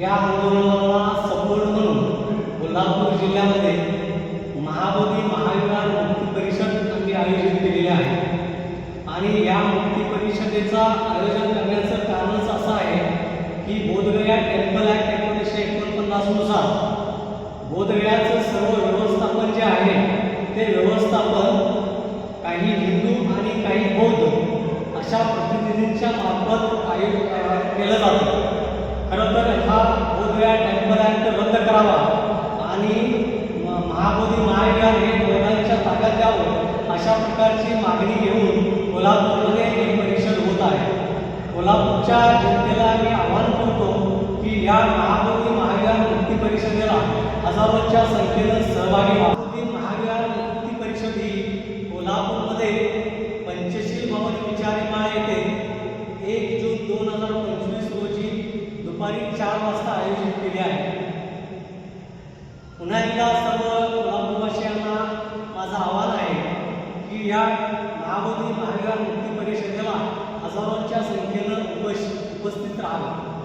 या आंदोलनाला सपोर्ट म्हणून कोल्हापूर जिल्ह्यामध्ये महाबोधी महाविहार मुक्ती परिषद आम्ही आयोजित केलेली आहे. आणि या मुक्ती परिषदेचा आयोजन करण्याचं कारणच असं आहे की बोधगया टेम्पल ॲक्ट एकोणीसशे एकोणपन्नासनुसार बोधगयाचं सर्व व्यवस्थापन जे आहे ते व्यवस्थापन काही हिंदू आणि काही बौद्ध अशा प्रतिनिधींच्या मार्फत आयोग केलं जातं. खरं तर टेम्पल रद्द करावा. आणि महाबोधी महाविहार हे दोघांच्या ताब्यात द्यावं अशा प्रकारची मागणी घेऊन कोल्हापूरमध्ये हे परिषद होत आहे. कोल्हापूरच्या जनतेला मी आवाहन करतो की या महाबोधी महाविहार मुक्ती परिषदेला हजारोच्या संख्येनं सहभागी व्हा. महाविहार मुक्ती परिषद ही कोल्हापूरमध्ये पंचशील भवन विचारीमाळा येथे एक जून दोन हजार पंचवीस रोजी दुपारी चार वाजता आयोजित केली आहे. पुन्हा सर्व कोल्हापूरवासियांना माझं आव्हान आहे की या महाबोधी महाविहार मुक्ती परिषदेला हजारोंच्या संख्येनं उपस्थित राहावं.